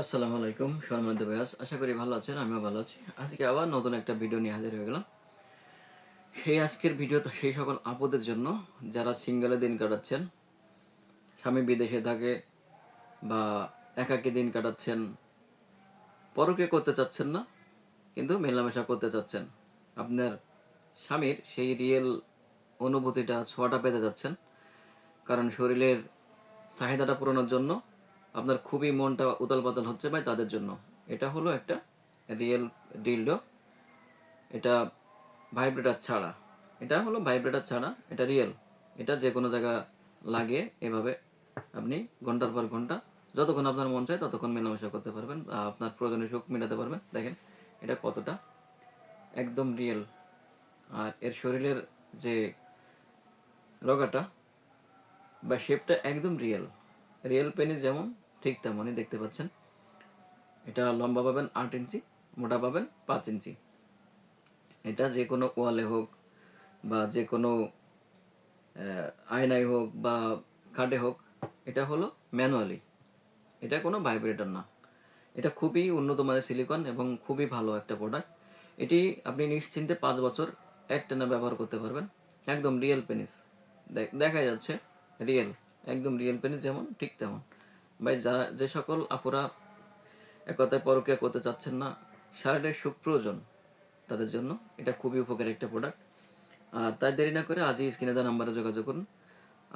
আসসালামু আলাইকুম, সম্মানিত ব্যাস আশা করি ভালো আছেন, আমিও ভালো আছি। আজকে আবার নতুন একটা ভিডিও নিয়ে হাজির হয়ে গেলাম। সেই আজকের ভিডিও তো সেই সকল আপদের জন্য, যারা সিঙ্গেলে দিন কাটাচ্ছেন, স্বামী বিদেশে থাকে বা একাকী দিন কাটাচ্ছেন, পরকে করতে চাচ্ছেন না, কিন্তু মেলামেশা করতে চাচ্ছেন। আপনার স্বামীর সেই রিয়েল অনুভূতিটা, ছোঁয়াটা পেতে যাচ্ছেন কারণ শরীরের চাহিদাটা পূরণের জন্য আপনার খুবই মনটা উতাল পাতাল হচ্ছে ভাই তাদের জন্য। এটা হলো একটা রিয়েল ডিলডো এটা ভাইব্রেটার ছাড়া। এটা হলো ভাইব্রেটার ছাড়া, এটা রিয়েল এটা যে কোনো জায়গা লাগে এভাবে আপনি ঘণ্টার পর ঘণ্টা যতক্ষণ আপনার মন চায় ততক্ষণ মেলামেশা করতে পারবেন আপনার প্রয়োজনীয় সুখ মেটাতে পারবেন। দেখেন, এটা কতটা একদম রিয়েল আর এর শরীরের যে রগাটা বা শেপটা একদম রিয়েল রিয়েল পেনি যেমন ঠিক তেমনই দেখতে পাচ্ছেন। এটা লম্বা পাবেন আট ইঞ্চি, মোটা পাবেন পাঁচ ইঞ্চি। এটা যে কোনো ওয়ালে হোক বা যে কোনো আয়নায় হোক বা খাটে হোক, এটা হলো ম্যানুয়ালি। এটা কোনো ভাইব্রেটর না। এটা খুবই উন্নত মানের সিলিকন এবং খুবই ভালো একটা প্রোডাক্ট এটি আপনি নিশ্চিন্তে পাঁচ বছর একটানা ব্যবহার করতে পারবেন। একদম রিয়েল পেনিস দেখা যাচ্ছে রিয়েল একদম রিয়েল পেনিস যেমন, ঠিক তেমন। ভাই, যা, যে সকল আপুরা এক কথায় পরকিয়া করতে চাচ্ছেন না শারীরিক সুখ প্রয়োজন তাদের জন্য। এটা খুবই উপকারী একটা প্রোডাক্ট আর তাই দেরি না করে আজই স্ক্রিনে দেওয়া নাম্বারে যোগাযোগ করুন।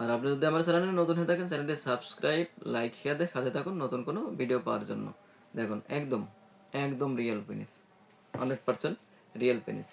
আর আপনি যদি আমার চ্যানেলে নতুন হয়ে থাকেন, চ্যানেলটি সাবস্ক্রাইব, লাইক, শেয়ার দিয়ে সাথে থাকুন নতুন কোনো ভিডিও পাওয়ার জন্য। দেখুন, একদম একদম real penis hundred percent real penis